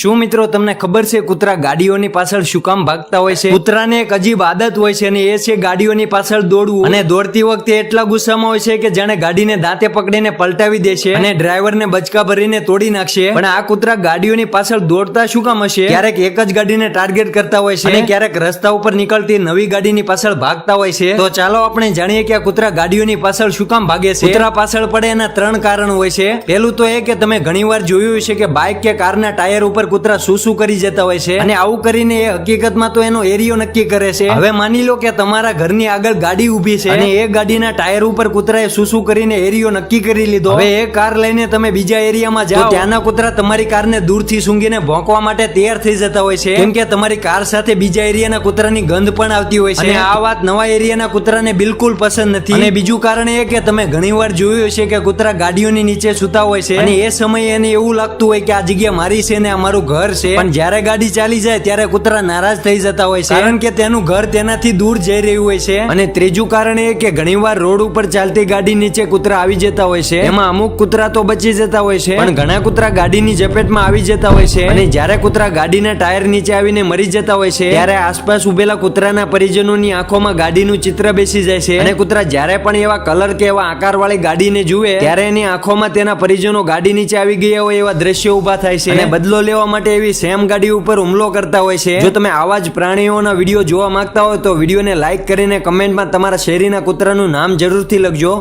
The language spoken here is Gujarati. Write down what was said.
શું મિત્રો તમને ખબર છે કૂતરા ગાડીઓની પાછળ શું કામ ભાગતા હોય છે? કૂતરાને એક અજીબ આદત હોય છે અને એ છે ગાડીઓની પાછળ દોડવું. અને દોડતી વખતે એટલા ગુસ્સામાં હોય છે કે જાણે ગાડીને દાંતે પકડીને પલટાવી દે છે અને ડ્રાઈવરને બચકા ભરીને તોડી નાખશે. પણ આ કૂતરા ગાડીઓની પાછળ દોડતા શું કામ હશે? ક્યારેક એક જ ગાડીને ટાર્ગેટ કરતા હોય છે અને ક્યારેક રસ્તા ઉપર નીકળતી નવી ગાડીની પાછળ ભાગતા હોય છે. તો ચાલો આપણે જાણીએ કે આ કૂતરા ગાડીઓની પાછળ શું કામ ભાગે છે? કૂતરા પાછળ પડે એના ત્રણ કારણ હોય છે. પહેલું તો એ કે તમે ઘણીવાર જોયું હશે કે બાઇક કે કારના ટાયર ઉપર કૂતરા શું શું કરી જતા હોય છે? અને આવું કરીને એ હકીકતમાં તો એનો એરિયો નક્કી કરે છે. હવે માની લો કે તમારા ઘરની આગળ ગાડી ઊભી છે અને એ ગાડીના ટાયર ઉપર કૂતરાએ શું શું કરીને એરિયો નક્કી કરી લીધો. હવે એ કાર લઈને તમે બીજા એરિયામાં જાઓ. ત્યાંના કૂતરા તમારી કારને દૂરથી સૂંઘીને ભોંકવા માટે તૈયાર થઈ જતા હોય છે. કેમ કે તમારી કાર સાથે બીજા એરિયાના કૂતરાની ગંધ પણ આવતી હોય છે. અને આ વાત નવા એરિયાના કૂતરાને બિલકુલ પસંદ નથી. અને બીજું કારણ એ કે તમે ઘણીવાર જોયું હશે કે કૂતરા ગાડીઓની નીચે સૂતા હોય છે. અને એ સમયે એને એવું લાગતું હોય કે આ જગ્યા મારી છે ને આ મારું ઘર છે. પણ જ્યારે ગાડી ચાલી જાય ત્યારે કૂતરા નારાજ થઈ જતા હોય છે. કારણ કે તેનું ઘર તેનાથી દૂર જઈ રહ્યું હોય છે. અને ત્રીજું કારણ એ કે ઘણીવાર રોડ ઉપર ચાલતી ગાડી નીચે કૂતરા આવી જતા હોય છે. એમાં અમુક કૂતરા તો બચી જતા હોય છે. પણ ઘણા કૂતરા ગાડીની ઝપેટમાં આવી જતા હોય છે. અને જ્યારે કૂતરા ગાડીના ટાયર નીચે આવીને મરી જતા હોય છે ત્યારે આસપાસ ઉભેલા કૂતરાના પરિજનોની આંખોમાં ગાડીનું ચિત્ર બેસી જાય છે. અને કૂતરા જ્યારે પણ એવા કલર કે એવા આકાર વાળી ગાડીને જુએ ત્યારે એની આંખોમાં તેના પરિજનો ગાડી નીચે આવી ગયા હોય એવા દ્રશ્યો ઊભા થાય છે. અને બદલો લેવા માટે એવી સેમ ગાડી ઉપર હુમલો કરતા હોય છે. જો તમે આવા જ પ્રાણીઓના વીડિયો જોવા માંગતા હોય તો વિડીયોને લાઈક કરીને કમેન્ટમાં તમારા શેરીના કૂતરાનું નામ જરૂરથી લખજો.